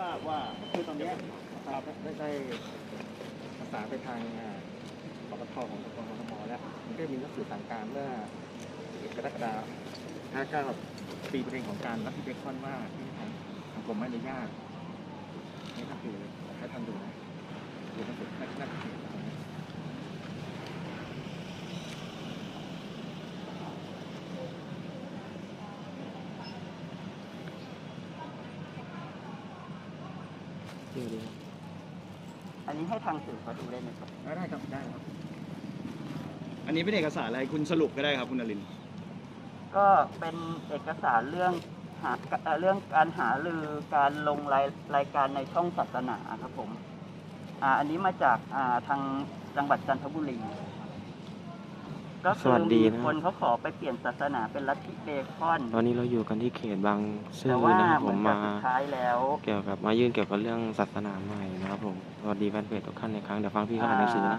ทราบว่าคือตอนนี้ครับได้ได้ประสานไปทางอ่าปตทของกรทมแล้วมันก็มีหนังสือสั่งการเมื่อกรกฎาคม59ปีประเด็นของการรับที่เบคอนว่าที่ทางทางกรมไม่อนุญาตนี่ก็คือให้ท่านดูนะดูหนังสือน่าน่าจะเห็นตรงนี้ อันนี้ ให้ทางสื่อเขาดูได้ไหมครับได้ได้ครับได้ครับ อันนี้เป็นเอกสารอะไรคุณสรุปก็ได้ครับคุณนรินทร์ก็เป็นเอกสารเรื่องหาเอ่อเรื่องการหารือการลงรายรายการในช่องศาสนาครับผม อ่าอันนี้มาจากอ่าทางจังหวัดจันทบุรี ก็สคือวัสดีมีนะ คนเขาขอไปเปลี่ยนศาสนาเป็นลัทธิเบคอนตอนนี้เราอยู่กันที่เขตบางซื่แต่อว่านะครับเหผมือมนกับมา สุดท้ายแล้ว เกี่ยวกับมายื่นเกี่ยวกับเรื่องศาสนาใหม่นะครับผมสวัสดีแฟนเพจทุกท่านในครั้งเดี๋ยวฟังพี่เขาอ่านหนังสือนะ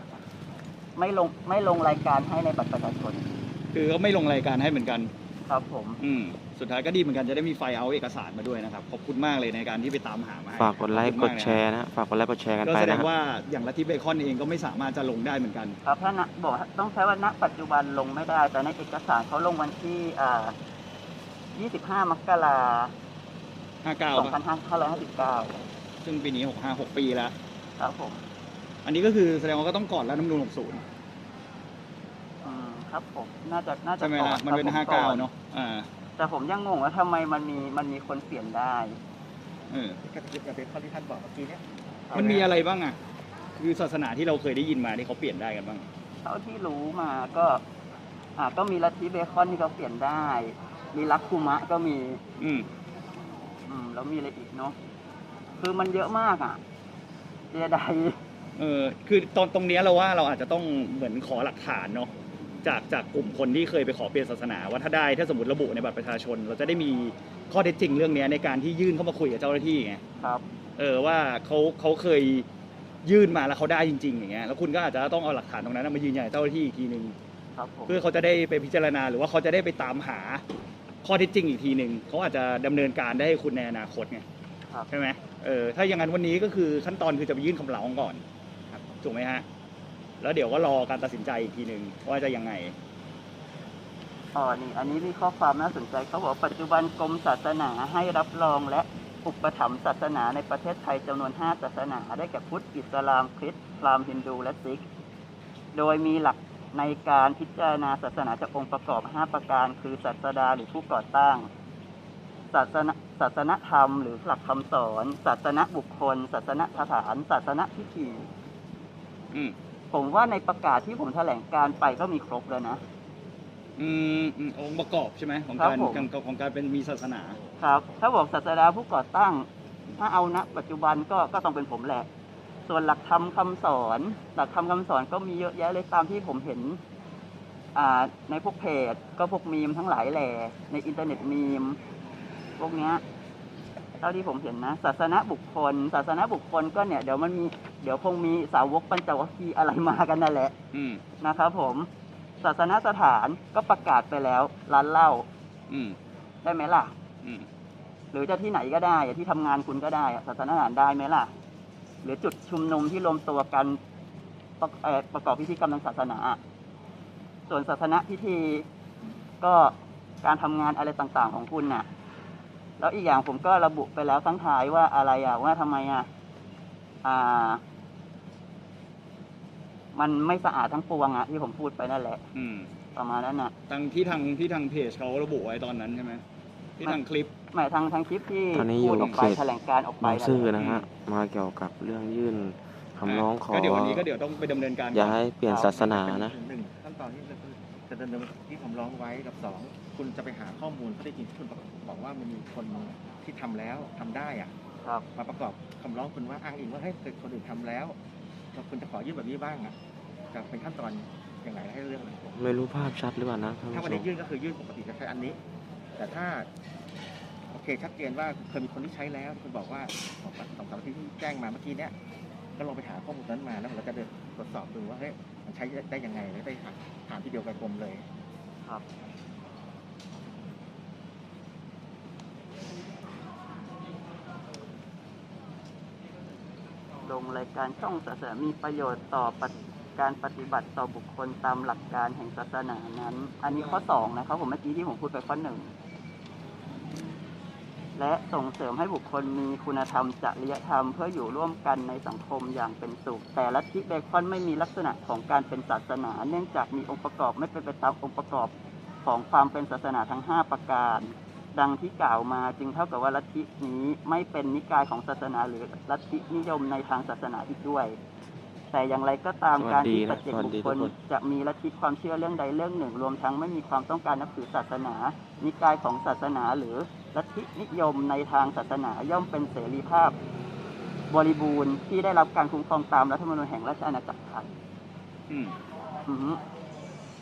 ไม่ลงไม่ลงรายการให้ในบัตรประชาชนคือก็ไม่ลงรายการให้เหมือนกัน ครับผม อืม สุดท้ายก็ดีเหมือนกันจะได้มีไฟล์เอาเอกสารมาด้วยนะครับ ขอบคุณมากเลยในการที่ไปตามหามาให้ฝากกดไลค์ขกอบดคุณมากแชร์นะฝากกดไลค์กดแชร์กันก็ไปแสดนะงฮะ ว่าอย่างลัทธิเบคอนเองก็ไม่สามารถจะลงได้เหมือนกัน ครับถ้าณบอกว่าต้องใช้ว่าณปัจจุบันลงไม่ได้ แต่ในเอกสารเขาลงวันที่อ่า25 มกรา59คมป่ะ2559 ซึ่งปีนี้ 65 6 ปีแล้ว ครับผมอันนี้ก็คือแสดงว่าก็ต้องก่อนแล้วน้ำนูน60 อืมครับผม น่าจะน่าจะใช่ไหมก่อล่ะนมันเป็นครับผมก่อ59 เนาะอ่า แต่ผมยังงงว่าทำไมมันมีมันมีคนเปลี่ยนได้เออก็จะยึดกับเบคอนที่ท่านบอกเมื่อกี้เนี้ยมันมีอะไรบ้างอะ คือศาสนาที่เราเคยได้ยินมาที่เขาเปลี่ยนได้กันบ้าง เท่าที่รู้มาก็อ่าก็มีลัทธิเบคอนที่เขาเปลี่ยนได้ มีลักคุมะก็มี อืม อืมแล้วมีอะไรอีกเนาะคือมันเยอะมากอะเจได เออคือตอนตรงเนี้ยเราว่าเราอาจจะต้องเหมือนขอหลักฐานเนาะ จากจากกลุ่มคนที่เคยไปขอเปลี่ยนศาสนา ว่าถ้าได้ถ้าสมมติระบุในบัตรประชาชน เราจะได้มีข้อเท็จจริงเรื่องเนี้ยในการที่ยื่นเข้ามาคุยกับเจ้าหน้าที่ไงครับเออว่าเขาเขาเคยยื่นมาแล้วเขาได้จริง ๆ อย่างเงี้ยแล้วคุณก็อาจจะต้องเอาหลักฐานตรงนั้นนะมายืนยันกับเจ้าหน้าที่อีกทีนึงครับผมเพื่อเขาจะได้ไปพิจารณาหรือว่าเขาจะได้ไปตามหาข้อเท็จจริงอีกทีหนึ่งเขาอาจจะดำเนินการได้ให้คุณในอนาคตไงครับใช่ไหมเออถ้าอย่างนั้นวันนี้ก็คือขั้นตอนคือจะไปยื่นคำร้องก่อนครับถูกไหมฮะ แล้วเดี๋ยวก็รอการตัดสินใจอีกทีหนึ่งว่าจะยังไงอ๋อนี่ อันนี้มีข้อความน่าสนใจเขาบอกว่าปัจจุบันกรมศาสนาให้รับรองและอุปถัมภ์ศาสนาในประเทศไทยจำนวน 5 ศาสนา ได้แก่พุทธ อิสลาม คริสต์พราหมณ์ ฮินดู และซิก โดยมีหลักในการพิจารณาศาสนาจากองค์ประกอบ 5 ประการ คือศาสดาหรือผู้ก่อตั้ง ศาสนาศาสนธรรม หรือหลักคำสอน ศาสนบุคคล ศาสนสถาน ศาสนพิธี อืม ผมว่าในประกาศที่ผมแถลงการไปก็มีครบแล้วนะ อืมอืมองค์ประกอบใช่ไหมของครับการผม ของของการเป็นมีศาสนา ครับ ถ้าบอกศาสดาผู้ก่อตั้ง ถ้าเอาณปัจจุบันก็ก็ต้องเป็นผมแหละ ส่วนหลักธรรมคำสอน หลักธรรมคำสอนก็มีเยอะแยะเลยตามที่ผมเห็นอ่าในพวกเพจ ก็พวกมีมทั้งหลายแหล่ในอินเทอร์เน็ตมีม พวกเนี้ย เท่าที่ผมเห็นนะ ศาสนาบุคคล ศาสนาบุคคลก็เนี่ยเดี๋ยวมันมีเดี๋ยวคงมีสาวกปัญจวัคคีย์อะไรมากันนั่นแหละอืมนะครับ ผมศาสนสถานก็ประกาศไปแล้ว ร้านเหล้าอืมได้ไหมล่ะ อืมหรือจะที่ไหนก็ได้อะที่ทำงานคุณก็ได้อะศาสนาสถานได้ไหมล่ะ หรือจุดชุมนุมที่รวมตัวกันประเอ่อประกอบพิธีกรรมทางศาสนาอะส่วนศาสนาพิธีก็การทำงานอะไรต่างๆของคุณน่ะ แล้วอีกอย่างผมก็ระบุไปแล้วทั้งท้ายว่าอะไรอะว่าทำไมอะอ่า มันไม่สะอาดทั้งปวงอะที่ผมพูดไปนั่นแหละ อืม ประมาณนั้นน่ะทางที่ทางที่ทางเพจเขาระบุไว้ตอนนั้นใช่ไหมที่ทางคลิปหมายทางทางคลิปที่ตอนนี้อยู่พูดออกไปเขตแถลงการออกไปบางซื่อแหละนะฮะมาเกี่ยวกับเรื่องยื่นคำร้องขอก็เดี๋ยววันนี้ก็เดี๋ยวต้องไปดำเนินการก่อนย้ายเปลี่ยนศาสนานะหนึ่งขั้นตอนที่จะจะดำเนินที่ผมร้องไว้กับสอง คุณจะไปหาข้อมูลข้อได้จริงที่คุณบอกว่ามันมีคนที่ทำแล้วทำได้อะครับมาประกอบคำร้องคุณว่าอ้างอิงว่าให้ยเกิดคนอื่นทำแล้วแล้วคุณจะขอยื่นแบบนี้บ้างอะจะเป็นขั้นตอนยังไงให้เรื่องอะไรไม่รู้ภาพชัดหรือเปล่านะท่านถ้าผู้วันชนี้มยื่นก็คือยื่นปกติจะใช้อันนี้ แต่ถ้าโอเคชัดเจนว่าเคยมีคนที่ใช้แล้วคุณบอกว่าสองสองสามที่แจ้งมาเมื่อกี้เนี้ยก็ลองไปหาข้อมูลนั้นมาแล้วเราจะเดินตรวจสอบดูว่าเฮ้ยมันใช้ได้ยังไงแล้วได้ถามถามที่เดียวกับกรมเลย ครับ งรายการช่องศาสนามีประโยชน์ต่อปฏิการปฏิบัติต่อบุคคลตามหลักการแห่งศาสนานั้น อันนี้ข้อสองนะครับผมเมื่อกี้ที่ผมพูดไปข้อหนึ่งและส่งเสริมให้บุคคลมีคุณธรรมจริยธรรมเพื่ออยู่ร่วมกันในสังคมอย่างเป็นสุข แต่ลัทธิเบคอนไม่มีลักษณะของการเป็นศาสนา เนื่องจากมีองค์ประกอบไม่เป็นไปตามองค์ประกอบของความเป็นศาสนาทั้ง 5 ประการ ดังที่กล่าวมาจึงเท่ากับว่าลัทธินี้ไม่เป็นนิกายของศาสนาหรือลัทธินิยมในทางศาสนาอีกด้วย แต่อย่างไรก็ตามสวัสการดีที่นะปัจเจกสวัสบุคดีคลทุกคนจะมีลัทธิความเชื่อเรื่องใดเรื่องหนึ่ง รวมทั้งไม่มีความต้องการนับถือศาสนา นิกายของศาสนาหรือลัทธินิยมในทางศาสนาย่อมเป็นเสรีภาพ บริบูรณ์ที่ได้รับการคุ้มครองตามรัฐธรรมนูญแห่งราชอาณาจักรไทยอื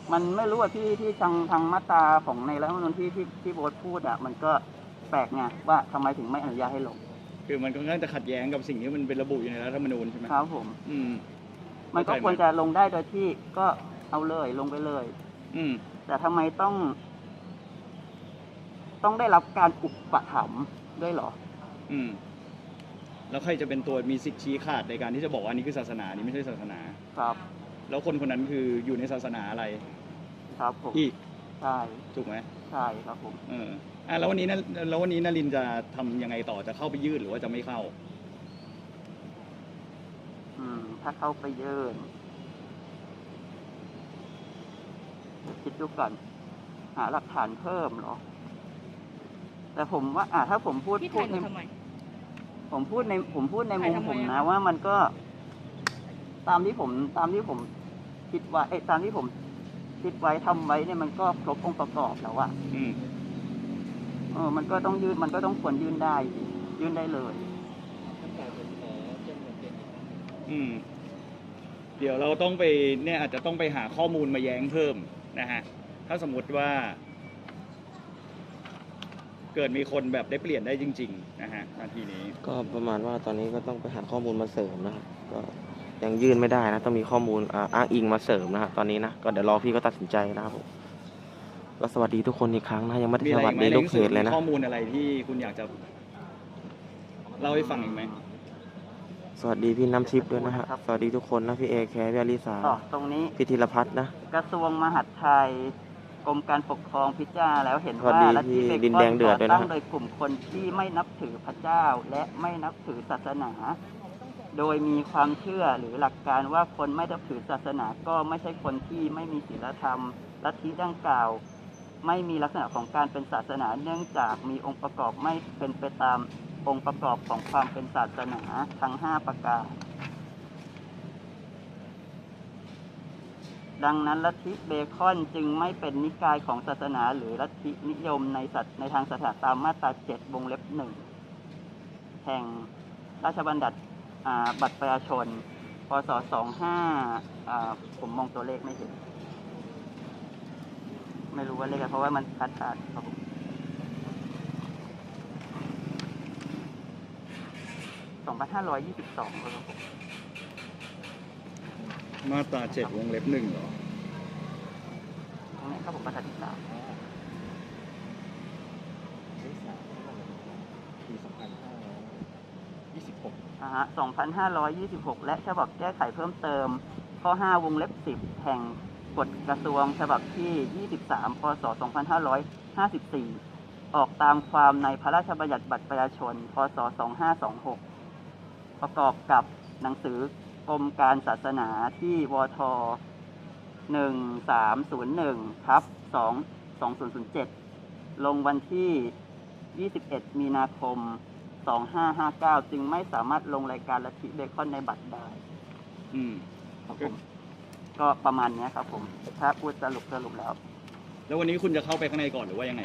มอือฮึมันไม่รู้ว่าที่ที่ทางทางมาตราของในรัฐธรรมนูญที่ที่ที่โบสพูดอะมันก็แปลกไงว่าทำไมถึงไม่อนุญาตให้ลงคือมันค่อนข้างจะขัดแย้งกับสิ่งที่มันเป็นระบุอยู่ในรัฐธรรมนูญใช่ไหมครับผม อืม มันก็เข้าใจไหมควรจะลงได้โดยที่ก็เอาเลยลงไปเลย อืม แต่ทำไมต้อง ต้องได้รับการอุปถัมภ์ด้วยเหรอ อืม แล้วใครจะเป็นตัวมีสิทธิ์ชี้ขาดในการที่จะบอกว่านี่คือศาสนานี่ไม่ใช่ศาสนา ครับ แล้วคนคนนั้นคืออยู่ในศาสนาอะไรครับผมอีกใช่ถูกไหมใช่ครับผมเอออะแล้ววันนี้นะแล้ววันนี้นลินจะทำยังไงต่อจะเข้าไปยื่นหรือว่าจะไม่เข้า อืม ถ้าเข้าไปยื่นเดี๋ยวคิดดูก่อนหาหลักฐานเพิ่มเหรอ แต่ผมว่า อ่าถ้าผมพูดพี่พูถ่าดยหในนูทำไม ผมพูดในผมพูดในถ่ามุยมทำไมผมอะนะว่ามันก็ ตามที่ผมตามที่ผม คิดว่าเอ้ยตามที่ผมคิดไว้ทำไว้เนี่ยมันก็ครบองค์ประกอบแล้วอะอืมเออ มันก็ต้องยื่นมันก็ต้องควรยื่นได้สิยื่นได้เลยอืม เดี๋ยวเราต้องไปเนี่ยอาจจะต้องไปหาข้อมูลมาแย้งเพิ่มนะฮะ ถ้าสมมติว่า เกิดมีคนแบบได้เปลี่ยนได้จริง ๆ นะฮะนาทีนี้ ก็ประมาณว่าตอนนี้ก็ต้องไปหาข้อมูลมาเสริมนะครับก็ ยังยื่นไม่ได้นะต้องมีข้อมูลอ่าอ้างอิงมาเสริมนะครับตอนนี้นะก็เดี๋ยวรอพี่ก็ตัดสินใจนะครับผมก็สวัสดีทุกคนอีกครั้งนะยังไม่ได้มีสอะไรวัสอีกไหมดีในหลูนักงเพสือจเลยมีนะ ข้อมูลอะไรที่คุณอยากจะเล่าให้ฟังอีกไหม สวัสดีพี่น้ำทิพย์ด้วยนะฮะครับ สวัสดีทุกคนนะพี่เอแคร์พี่อลิสาต่อตรงนี้พี่ธีรพัฒน์นะ กระทรวงมหาดไทยกรมการปกครองพิจารณาแล้วเห็นสวัสว่าดีลัทธิพี่เบดินคอแดนงเดือดก่อด้วยนะตั้งฮะโดยกลุ่มคนที่ไม่นับถือพระเจ้าและไม่นับถือศาสนา โดยมีความเชื่อหรือหลักการว่าคนไม่นับถือศาสนาก็ไม่ใช่คนที่ไม่มีศีลธรรมลัทธิดังกล่าว ไม่มีลักษณะของการเป็นศาสนา เนื่องจากมีองค์ประกอบไม่เป็นไปตามองค์ประกอบของความเป็นศาสนาทั้งห้าประการ ดังนั้นลัทธิเบคอนจึงไม่เป็นนิกายของศาสนาหรือลัทธินิยมในสัตในทางศาสนาตามมาตราเจ็ดวงเล็บหนึ่งแห่งราชบัญญัติ บัตรประชาชน พศสองห้าผมมองตัวเลขไม่เห็น ไม่รู้ว่าเลขอะไรเพราะว่ามันขาดขาดๆครับผมสองพันห้าร้อยยี่สิบสองครับผมมาตราเจ็ดวงเล็บหนึ่งเหรอตรงนี้ครับผมประทัดที่สาม เลขสามปีสองพันห้าร้อยยี่ ฮะ 2,526 และฉบับแก้ไขเพิ่มเติม ข้อ 5 วงเล็บ 10 แห่งกฎกระทรวงฉบับที่ 23 พศ 2554 ออกตามความในพระราชบัญญัติบัตรประชาชน พศ 2526 ประกอบกับหนังสือกรมการศาสนาที่วท 1301ทับ2 2007 ลงวันที่ 21 มีนาคม 2559 จึงไม่สามารถลงรายการลัทธิเบคอนในบัตรได้อืมครับผมก็ประมาณเนี้ยครับ ผมถ้าพูดสรุปสรุปแล้วแล้ววันนี้คุณจะเข้าไปข้างในก่อนหรือว่ายังไง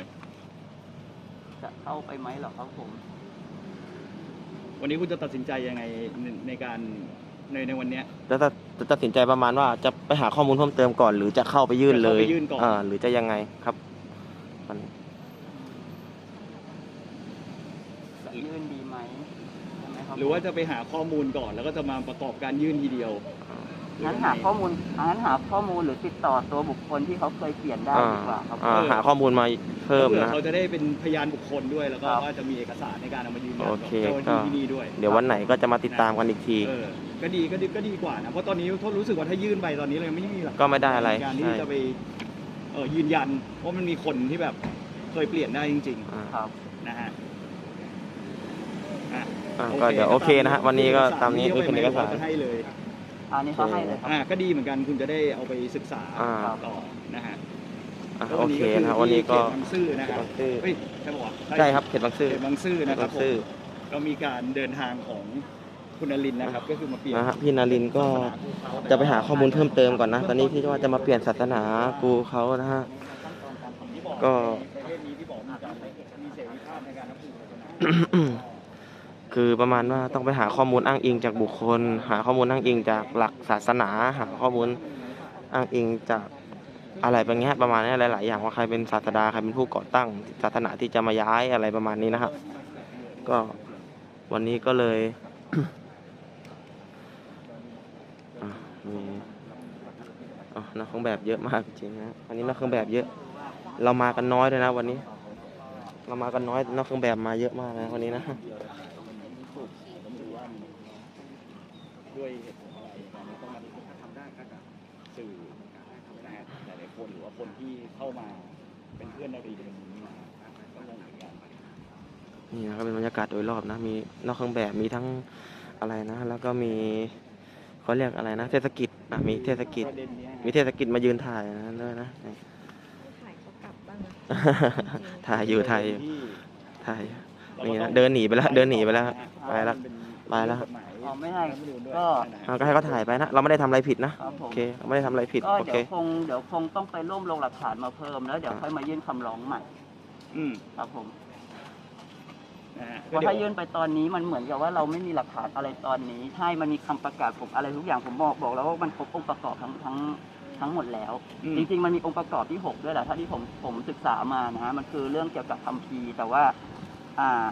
จะเข้าไปไหมเหรอครับผม วันนี้คุณจะตัดสินใจยังไงในในการในในวันเนี้ยจะตัดจะตัดสินใจประมาณว่าจะไปหาข้อมูลเพิ่มเติมก่อน หรือจะเข้าไปยื่นเลยจะเข้าไปยื่นก่อน อ่าหรือจะยังไงครับมัน จะยื่นดีไหมใช่ไหมครับหรือว่าจะไปหาข้อมูลก่อน แล้วก็จะมาประกอบการยื่นทีเดียวองั้นหาข้อมูลงั้นหาข้อมูลหรือติดต่อตัวบุคคลที่เขาเคยเปลี่ยนได้อ่าดีกว่าครับ อ่าหาข้อมูลมาเพิ่มผื่อนะ เขาจะได้เป็นพยานบุคคลด้วยแล้วก็ครับว่าจะมีเอกสารในการเอามายืนยันโอกับเคเจ้าหน้าก็ที่ที่นี่ด้วย เดี๋ยววันไหนก็จะมาติดตามกันอีกทีเออก็ดีก็ดีก็ดีกว่านะเพราะตอนนี้ทรู้สึกว่าถ้ายื่นไปตอนนี้เลยไม่มีหลักฐานก็ไม่ได้อะไรในการที่ใช่จะไปเออยืนยันว่ามันมีคนที่แบบเคยเปลี่ยนได้จริงอ่าครับๆนะฮะ อะอ่าก็เดี๋ยวโอเคนะฮะวันนี้ก็ตามนี้ที่คือเป็นเอกสารจะให้เลยอันนี้เขาให้เลยครับ อ่าก็ดีเหมือนกันคุณจะได้เอาไปศึกษาอ่า ต่อนะฮะอะแล้วโอเคนะครับวันนี้ก็ที่เขตบางซื่อนะครับบางซื่อเฮ้ยใช่ปะวะใช่ครับเขตบางซื่อเขตบางซื่อนะครับเขตผบางซื่อมก็มีการเดินทางของคุณนลินทร์นะครับ ก็คือมาเปลี่ยนนะฮะพี่นารินทร์ก็ จะไปหาข้อมูลเพิ่มเติมก่อนนะ ตอนนี้ที่ว่าจะมาเปลี่ยนศาสนากูเขานะฮะ ก็ ประเทศนี้ที่บอกมีการมีเสรีภาพในการนับถือศาสนา คือประมาณว่าต้องไปหาข้อมูลอ้างอิงจากบุคคล หาข้อมูลอ้างอิงจากหลักศาสนา หาข้อมูลอ้างอิงจากอะไรแบบนี้ประมาณนี้หลาย ๆ อย่างว่าใครเป็นศาสดาใครเป็นผู้ก่อตั้ง ศาสนาที่จะมาย้ายอะไรประมาณนี้นะครับ ก็วันนี้ก็เลยมีอ๋อนักเครื่องแบบเยอะมากจริงนะวันนี้นักเครื่องแบบเยอะ เรามากันน้อยเลยนะ วันนี้ เรามากันน้อยนักเครื่องแบบมาเยอะมากนะวันนี้นะ ด้วยเหตุผลอะไรมันต้องมาถ้าทำได้ก็จะสื่อนะฮะหลายๆคนหรือว่าคนที่เข้ามาเป็นเพื่อนในคดีนี้มาก็งงเหมือนกันนี่นะก็เป็นบรรยากาศโดยรอบนะมีนอกเครื่องแบบมีทั้งอะไรนะ แล้วก็มีเขาเรียกอะไรนะ เทศกิจนะมีเทศกิจ ประเด็นเนี้ยฮะมีเทศกิจมายืนถ่ายนะด้วยนะนี่ถ่ายเขากลับบ้างนะถ่ายอยู่ถ่ายอยู่ที่ถ่ายอยู่รานี่ก็นะต้องเดินหนีไปแล้วเดินหนีไปแล้วไปแล้ว ไปแล้วอ๋ อไม่ให้ก็เอาก็ให้เขาถ่ายไปนะ เราไม่ได้ทำอะไรผิดนะครับผม โอเคเราไม่ได้ทำอะไรผิด ก็โอเดี๋เค ยวคงเดี๋ยวคงต้องไปร่วมลงหลักฐานมาเพิ่มแล้วเดี๋ยวอ่าค่อยมายื่นคำร้องใหม่อืมครับผมนะฮะเพราะถ้ายื่นไปตอนนี้มันเหมือนกับว่าเราไม่มีหลักฐานอะไรตอนนี้ ใช่มันมีคำประกาศผมอะไรทุกอย่างผมบอกบอกแล้วว่ามันครบองค์ประกอบทั้งทั้งทั้งหมดแล้ว อืมจริงๆ มันมีองค์ประกอบที่ 6 ด้วยแหละถ้าที่ผมผมศึกษามานะฮะ มันคือเรื่องเกี่ยวกับคัมภีร์แต่ว่า อ่า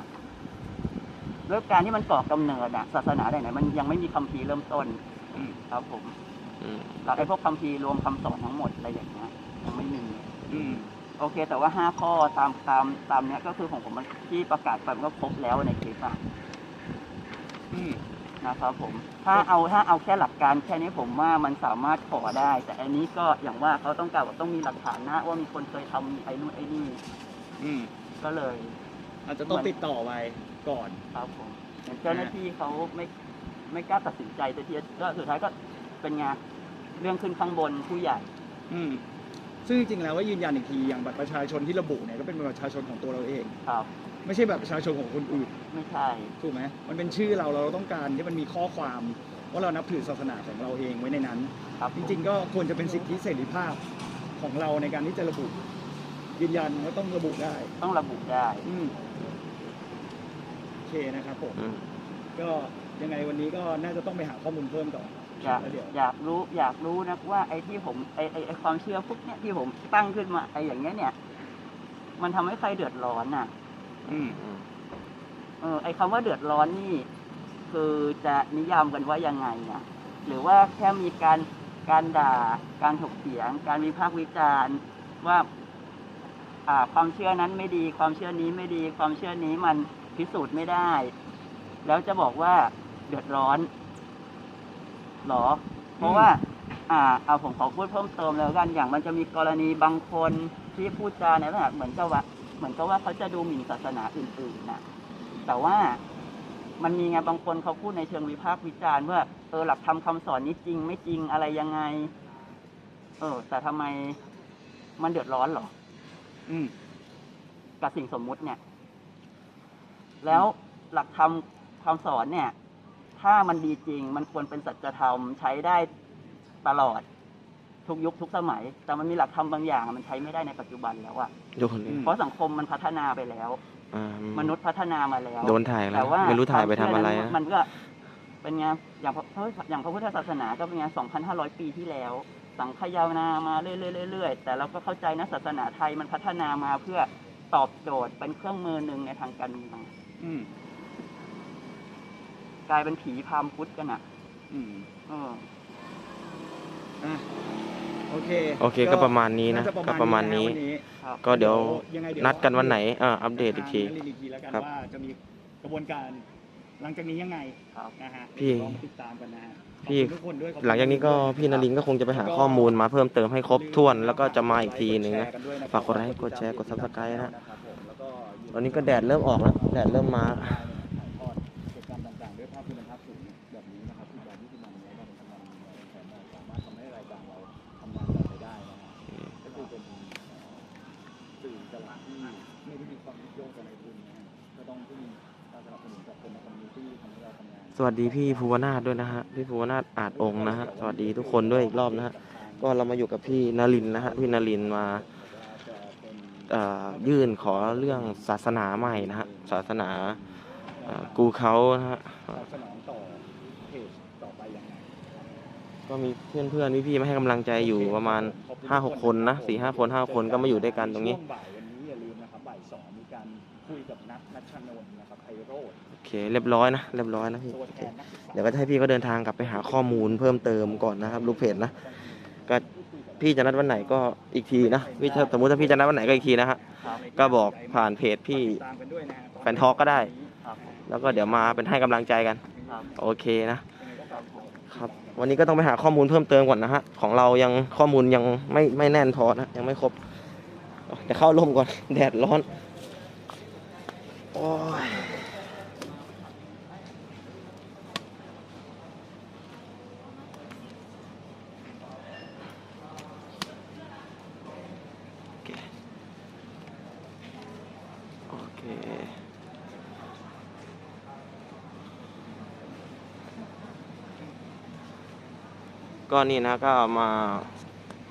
ด้วยการที่มันก่อกำเนิดอะศาสนาไหนๆมันยังไม่มีคัมภีร์เริ่มต้นอืมครับผมอืมหลักไอ้พวกคัมภีร์รวมคำสอนทั้งหมดอะไรอย่างเงี้ยยังไม่มีอืมโอเค แต่ว่าห้าข้อตามตามตามเนี้ยก็คือของผมมันที่ประกาศไปมันก็ครบแล้วในคลิปอะอืมนะครับผม ถ้าเอาถ้าเอาแค่หลักการแค่นี้ผมว่ามันสามารถขอได้ แต่อันนี้ก็อย่างว่าเขาต้องการว่าต้องมีหลักฐานนะ ว่ามีคนเคยทำไอ้นู่นไอ้นี่อืมก็เลย อาจจะต้องติดต่อไป ก่อนครับผมอย่างเจ้าหน้าที่เขาไม่ไม่กล้าตัดสินใจแต่ทีก็สุดท้ายก็เป็นไงเรื่องขึ้นข้างบนผู้ใหญ่ อืมซึ่งจริงๆแล้วว่ายืนยันอีกทีอย่างบัตรประชาชนที่ระบุเนี่ยก็เป็นบัตรประชาชนของตัวเราเอง ครับ ไม่ใช่บัตรประชาชนของคนอื่นไม่ใช่ถูกไหมมันเป็นชื่อเราเราต้องการที่มันมีข้อความว่าเรานับถือศาสนาของเราเองไว้ในนั้น ครับจริง ๆ ก็ควรจะเป็นสิทธิเสรีภาพของเราในการที่จะระบุ ยืนยันว่าต้องระบุได้ ต้องระบุได้ อืมโอ เคนะครับผม อืมก็ยังไงวันนี้ก็น่าจะต้องไปหาข้อมูลเพิ่มต่ออยากแล้วเดี๋ยว อยากรู้อยากรู้นะว่าไอ้ที่ผมไอ้ไอ้ไอ้ความเชื่อพวกเนี้ยที่ผมตั้งขึ้นมาไอ้อย่างเงี้ยเนี่ย มันทำให้ใครเดือดร้อนน่ะ อืม อืมเออไอ้คำว่าเดือดร้อนนี่ คือจะนิยามกันว่ายังไงอะหรือว่าแค่มีการการด่า การถกเถียง การวิพากษ์วิจารณ์ว่า อ่า ความเชื่อนั้นไม่ดี ความเชื่อนี้ไม่ดี ความเชื่อนี้มัน พิสูจน์ไม่ได้ แล้วจะบอกว่าเดือดร้อนหรอ เพราะว่า อ่า เอาผมขอพูดเพิ่มเติมแล้วกัน อย่างมันจะมีกรณีบางคนที่พูดจาในลักษณะเหมือนกับว่า เหมือนกับว่าเขาจะดูหมิ่นศาสนาอื่นๆนะแต่ว่ามันมีไงบางคนเขาพูดในเชิงวิพากษ์วิจารณ์ว่า เออหลักธรรมคำสอนนี้จริงไม่จริงอะไรยังไง เออ แต่ทำไมมันเดือดร้อนหรอ อืมกับสิ่งสมมุติเนี่ย แล้วหลักธรรมคำสอนเนี่ย ถ้ามันดีจริง มันควรเป็นสัจธรรมใช้ได้ตลอด ทุกยุคทุกสมัย แต่มันมีหลักธรรมบางอย่าง มันใช้ไม่ได้ในปัจจุบันแล้วอะโดนเลยเพราะสังคมมันพัฒนาไปแล้วอ่ามนุษย์พัฒนามาแล้วโดนถ่ายแล้แต่วว่าไม่รู้ถ่ายไปทำอะไรควานะมเชื่นั้นมันก็เป็นไงอย่างพระอย่างพระพุทธศาสนาก็เป็นไง2,500 ปีที่แล้ว สังขยาวนามาเรื่อยๆๆๆแต่เราก็เข้าใจนะศาสนาไทยมันพัฒนามาเพื่อตอบโจทย์เป็นเครื่องมือหนึ่งในทางการเมือง อืมกลายเป็นผีพราหมณ์พุทธกันอะ อืมเออ อะโอเคโอเคก็ประมาณนี้นะาจก็ประมาณนี้วัครับ ก็เดี๋ยวยังไงเดี๋ยวนัดกันวันไหนอ่าอัปเดตอีกทีทางนลินอีกทีแล้วกันครับว่าจะมีกระบวนการ หลังจากนี้ยังไงครับ นะฮะพี่ลองติดตามกันนะฮะพี่ขอบคุณทุกคนด้วยขอบคุณหลังจากนี้ก็พี่นรินทร์ก็คงจะไปหาข้อมูลมาเพิ่มเติมให้ครบถ้วน แล้วก็จะมาอีกทีหนึ่งนะ ฝากกดไลค์กดแชร์กด Subscribe นะ ตอนนี้ก็แดดเริ่มออกแล้ว แดดเริ่มมาถ่ายทอดกิจกรรมต่างๆด้วยภาพคุณภาพสูงแบบนี้นะครับที่แบบที่คุณนำแล้วเราเป็นทำงานแทนสามารถทำให้รายการเราทำงานต่อไปได้นะฮะก็คือเป็นสื่ออิสระที่ไม่ได้มีความยึดโยงกับในทุนนะฮะก็ต้องที่มีการสนับสนุนจากคนในคอมมูนิตี้ทำให้เราทำงานสวัสดีพี่ภูวนาถด้วยนะฮะ พี่ภูวนาถอาจองค์นะฮะ สวัสดีทุกคนด้วยอีกรอบนะฮะ ก็เรามาอยู่กับพี่นรินทร์นะฮะ พี่นรินทร์มาเอ่อ ยื่นขอเรื่องศาสนาใหม่นะฮะศาสนากูเขานะฮะตอบสนองต่อเพจต่อไปยังไงก็มีเพื่อนๆพี่มาให้กำลังใจอยู่ประมาณห้าหกคนนะสี่ห้าคนห้าคนก็มาอยู่ด้วยกันตรงนี้บ่ายวันนี้อย่าลืมนะครับบ่ายสองมีการคุยกับนัทนัชนนนะครับไพโรจน์โอเคเรียบร้อยนะเรียบร้อยนะพี่เดี๋ยวก็จะให้พี่เขาเดินทางกลับไปหาข้อมูลเพิ่มเติมก่อนนะครับลูกเพจนะก็ พี่จะนัดวันไหนก็อีกทีนะพี่ถ้าสมมติถ้าพี่จะนัดวันไหนก็อีกทีนะฮะครับก็บอกผ่านเพจพี่ตามกันด้วยนะฮะแฟนทอล์กก็ได้ครับแล้วก็เดี๋ยวมาเป็นให้กำลังใจกันครับโอเคนะครับวันนี้ก็ต้องไปหาข้อมูลเพิ่มเติมก่อนนะฮะของเรายังข้อมูลยังไม่ไม่แน่นพอนะยังไม่ครบเดี๋ยวเข้าร่มก่อนแดดร้อนโอ้ยโอเค โอเค ก็นี่นะก็มา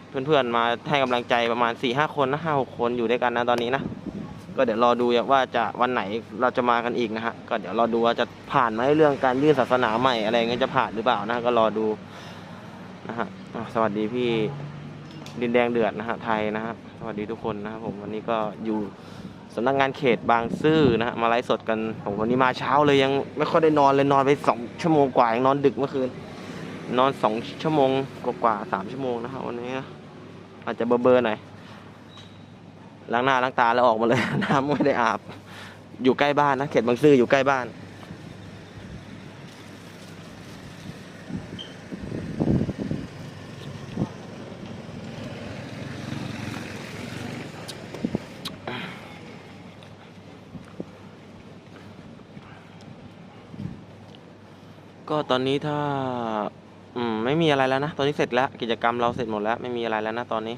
เพื่อนๆมาให้กำลังใจประมาณ4ี่ห้าคนนะห้าหกคนอยู่ด้วยกันนะตอนนี้นะก็เดี๋ยวรอดูว่าจะวันไหนเราจะมากันอีกนะฮะก็เดี๋ยวรอดูว่าจะผ่านไหมเรื่องการยื่นศาสนาใหม่อะไรเงี้ยจะผ่านหรือเปล่านะก็รอดูนะฮะสวัสดีพี่ดินแดงเดือดนะฮะไทยนะฮะสวัสดีทุกคนนะครับผมวันนี้ก็อยู่สำนักงานเขตบางซื่อนะฮะมาไลฟ์สดกันผมวันนี้มาเช้าเลยยังไม่ค่อยได้นอนเลยนอนไปสองชั่วโมงกว่ายังนอนดึกเมื่อคืน นอนสองชั่วโมงกว่าๆสามชั่วโมงนะครับวันนี้ อาจจะเบอร์เบอร์หน่อยล้างหน้าล้างตาแล้วออกมาเลย น้ำไม่ได้อาบ อยู่ใกล้บ้านนะเขตบางซื่ออยู่ใกล้บ้านก็ตอนนี้ถ้า อืมไม่มีอะไรแล้วนะ ตอนนี้เสร็จแล้ว กิจกรรมเราเสร็จหมดแล้ว ไม่มีอะไรแล้วนะตอนนี้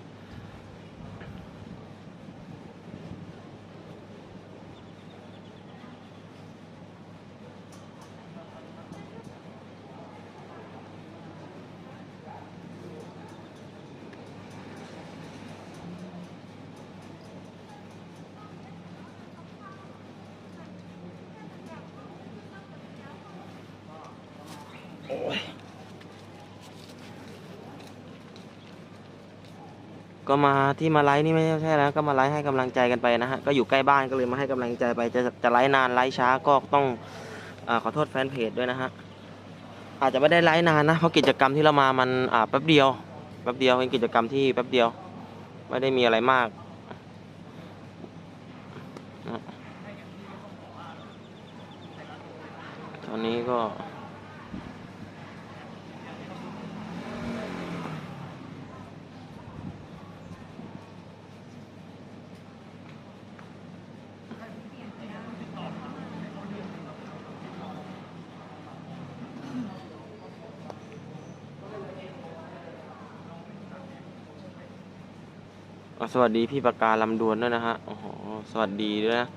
ก็มาที่มาไลฟ์นี่ไม่ใช่แล้วก็มาไลฟ์ให้กำลังใจกันไปนะฮะก็อยู่ใกล้บ้านก็เลยมาให้กำลังใจไปจะจะไลฟ์นานไลฟ์ช้าก็ต้องอขอโทษแฟนเพจด้วยนะฮะอาจจะไม่ได้ไลฟ์นานนะเพราะกิจกรรมที่เรามามันอ่าแป๊บเดียวแป๊บเดียวเป็นกิจกรรมที่แป๊บเดียว ไม่ได้มีอะไรมากตอนนี้ก็ สวัสดีพี่ประกาลำดวนด้วยนะฮะโอ้โหสวัสดีด้วยนะ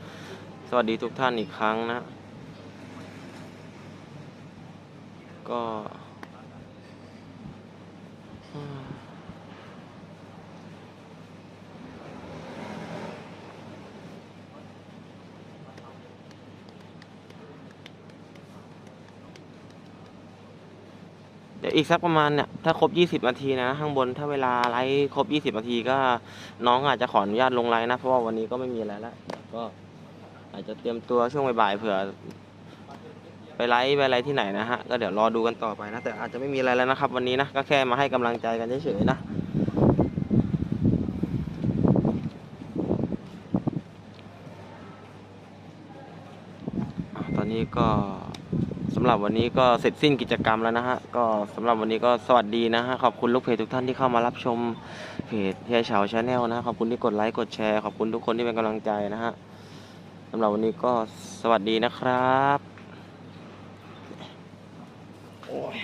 สวัสดีทุกท่านอีกครั้งนะ ก็อืมเดี๋ยว อีกสักประมาณเนี่ยถ้าครบ 20นาทีนะข้างบนถ้าเวลาไลฟ์ครบ 20นาทีก็น้องอาจจะขออนุญาตลงไลฟ์นะเพราะว่าวันนี้ก็ไม่มีอะไรแล้วก็อาจจะเตรียมตัวช่วงบ่ายๆเผื่อ ไปไลฟ์ไปอะไรที่ไหนนะฮะก็เดี๋ยวรอดูกันต่อไปนะแต่อาจจะไม่มีอะไรแล้วนะครับ วันนี้นะก็แค่มาให้กำลังใจกันเฉยๆนะตอนนี้ก็สำหรั บวันนี้ก็เสร็จสิ้นกิจกรรมแล้วนะฮะ ก็สำหรับวันนี้ก็สวัสดีนะฮะ ขอบคุณลูกเพจทุกท่านที่เข้ามารับชมเพจเฮียเฉาชาแนลนะขอบคุณที่กดไลค์กดแชร์ขอบคุณทุกคนที่เป็นกำลังใจนะฮะสำหรับวันนี้ก็สวัสดีนะครับโอ้ย